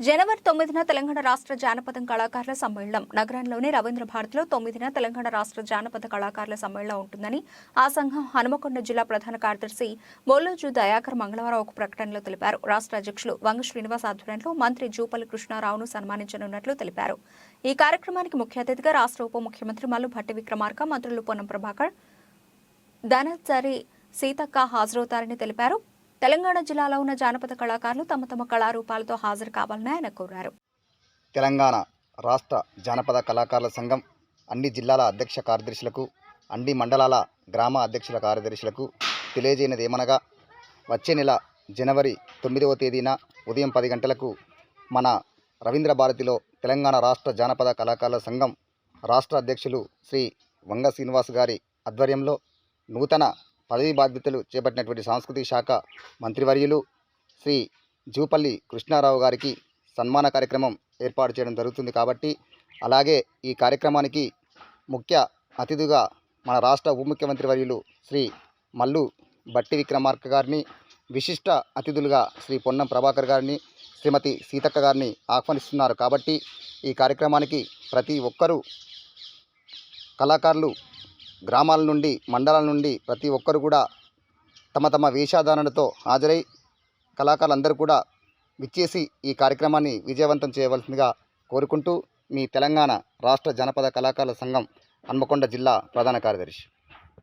జనవరి తొమ్మిదిన తెలంగాణ రాష్ట్ర జానపద కళాకారుల సమ్మేళనం. నగరంలోని రవీంద్ర భారతిలో తొమ్మిదిన తెలంగాణ రాష్ట్ర జానపద కళాకారుల సమ్మేళనం ఉంటుందని ఆ సంఘం హనుమకొండ జిల్లా ప్రధాన కార్యదర్శి బోలోజు దయాకర్ మంగళవారం ఒక ప్రకటనలో తెలిపారు. రాష్ట్ర అధ్యక్షులు వంగ శ్రీనివాస్ ఆధ్వర్యంలో మంత్రి జూపల్లి కృష్ణారావును సన్మానించనున్నట్లు తెలిపారు. ఈ కార్యక్రమానికి ముఖ్య అతిథిగా రాష్ట్ర ఉప ముఖ్యమంత్రి మల్లు భట్టి విక్రమార్క మంత్రులు పొన్నం ప్రభాకర్ ధనసరి సీతక్క హాజరవుతారని తెలిపారు. తెలంగాణ జిల్లాలో ఉన్న జానపద కళాకారులు తమ తమ కళారూపాలతో హాజరు కావాలని ఆయన కోరారు. తెలంగాణ రాష్ట్ర జానపద కళాకారుల సంఘం అన్ని జిల్లాల అధ్యక్ష కార్యదర్శులకు అన్ని మండలాల గ్రామ అధ్యక్షుల కార్యదర్శులకు తెలియజేయనిది ఏమనగా వచ్చే నెల జనవరి తొమ్మిదవ తేదీన ఉదయం పది గంటలకు మన రవీంద్ర భారతిలో తెలంగాణ రాష్ట్ర జానపద కళాకారుల సంఘం రాష్ట్ర అధ్యక్షులు శ్రీ వంగ శ్రీనివాస్ గారి ఆధ్వర్యంలో నూతన పదవి బాధ్యతలు చేపట్టినటువంటి సాంస్కృతిక శాఖ మంత్రివర్యులు శ్రీ జూపల్లి కృష్ణారావు గారికి సన్మాన కార్యక్రమం ఏర్పాటు చేయడం జరుగుతుంది కాబట్టి అలాగే ఈ కార్యక్రమానికి ముఖ్య అతిథిగా మన రాష్ట్ర ఉప ముఖ్యమంత్రి వర్యులు శ్రీ మల్లు బట్టి విక్రమార్క గారిని విశిష్ట అతిథులుగా శ్రీ పొన్నం ప్రభాకర్ గారిని శ్రీమతి సీతక్క గారిని ఆహ్వానిస్తున్నారు కాబట్టి ఈ కార్యక్రమానికి ప్రతి ఒక్కరూ కళాకారులు గ్రామాల నుండి మండలాల నుండి ప్రతి ఒక్కరు కూడా తమ తమ వేషాధారణతో హాజరై కళాకారులందరూ కూడా విచ్చేసి ఈ కార్యక్రమాన్ని విజయవంతం చేయవలసిందిగా కోరుకుంటూ మీ తెలంగాణ రాష్ట్ర జనపద కళాకారుల సంఘం హన్మకొండ జిల్లా ప్రధాన కార్యదర్శి.